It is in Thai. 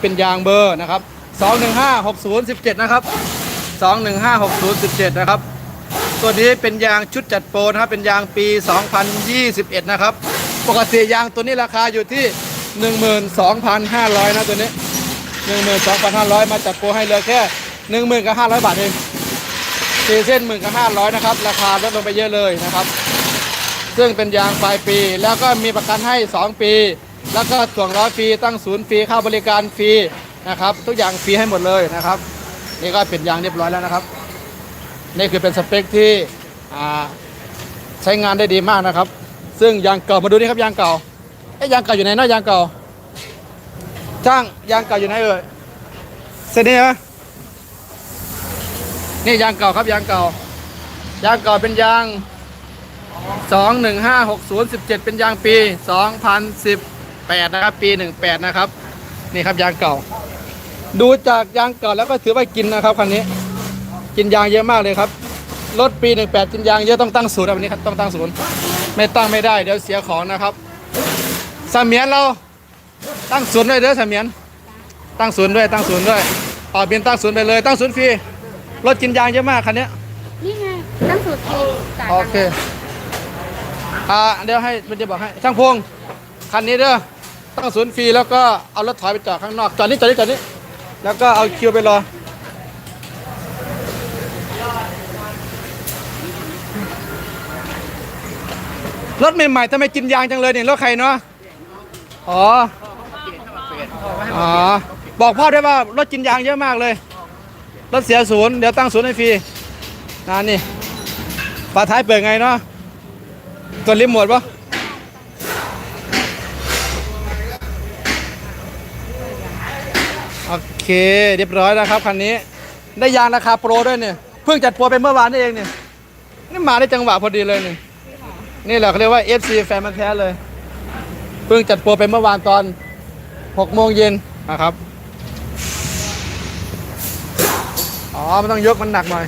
เป็นยางเบอร์นะครับ2156017นะครับ2156017นะครับ ตัวนี้เป็นยางชุดจัดโปรนะครับ เป็นยางปี 2021 นะครับ ปกติยางตัวนี้ราคาอยู่ที่ 12,500 นะตัวนี้ 12,500 มาจัดโปรให้เหลยแค่ 10,000กับ500 บาทเองสี่เส้นหมื่นกับ500นะครับ ราคาลดลงไปเยอะเลยนะครับ ซึ่งเป็นยางปลายปี แล้วก็มีประกันให้ 2 ปี แล้วก็ถ่วงล้อฟรีตั้งศูนย์ฟรีค่าบริการฟรีนะครับ ทุกอย่างฟรีให้หมดเลยนะครับ นี่ก็เป็นยางเรียบร้อยแล้วนะครับ นี่คือเป็นสเปคที่ใช้งานได้ดีมากนะครับ ซึ่งยางเก่ามาดูนี่ครับยางเก่าเอ๊ะยางเก่าอยู่ไหนนาะยางเก่าช่างยางเก่าอยู่ไหนเอ่ยเส้นนี้ไหมนี่ยางเก่าครับยางเก่ายางเก่าเป็นยาง 215617 เป็นยางปี 2018 นะครับ ปี 18 นะครับ นี่ครับยางเก่า ดูจากยางเก่าแล้วก็ถือว่ากินนะครับคันนี้ กินยางเยอะมากเลยครับ รถปี 18 กินยางเยอะต้องตั้งศูนย์แบบนี้ครับต้องตั้งศูนย์ไม่ตั้งไม่ได้เดี๋ยวเสียของนะครับสามเมียนเราตั้งศูนย์ด้วยเด้อสามเมียนตั้งศูนย์ด้วยตั้งศูนย์ด้วยออกบินตั้งศูนย์ไปเลยตั้งศูนย์ฟรีรถกินยางเยอะมากคันเนี้ยนี่ไงตั้งสูตรทีจ่ายโอเคอ่าเดี๋ยวให้มันจะบอกให้ช่างพง คันนี้เด้อตั้งศูนย์ฟรีแล้วก็เอารถถอยไปจอดข้างนอกจอดนี่จอดนี่จอดนี่แล้วก็เอาคิวไปรอรถใหม่ๆทำไมกินยางจังเลยเนี่ยรถใครเนาะอ๋ออ๋อบอกพ่อได้ว่ารถกินยางเยอะมากเลยรถเสียศูนย์เดี๋ยวตั้งศูนย์ให้ฟรีนะนี่ฝาท้ายเปิดไงเนาะกดรีโมทปะ เคเรียบร้อยนะครับคันนี้ ได้ยางราคาโปรด้วยเนี่ยเพิ่งจัดโปรไปเมื่อวานนี่เองเนี่ยนี่มาได้จังหวะพอดีเลยเนี่ยนี่แหละเขาเรียกว่า FC แฟนมันแท้เลย เพิ่งจัดโปรไปเมื่อวานตอน6โมงเย็นนะครับ อ๋อมันต้องยกมันหนักหน่อย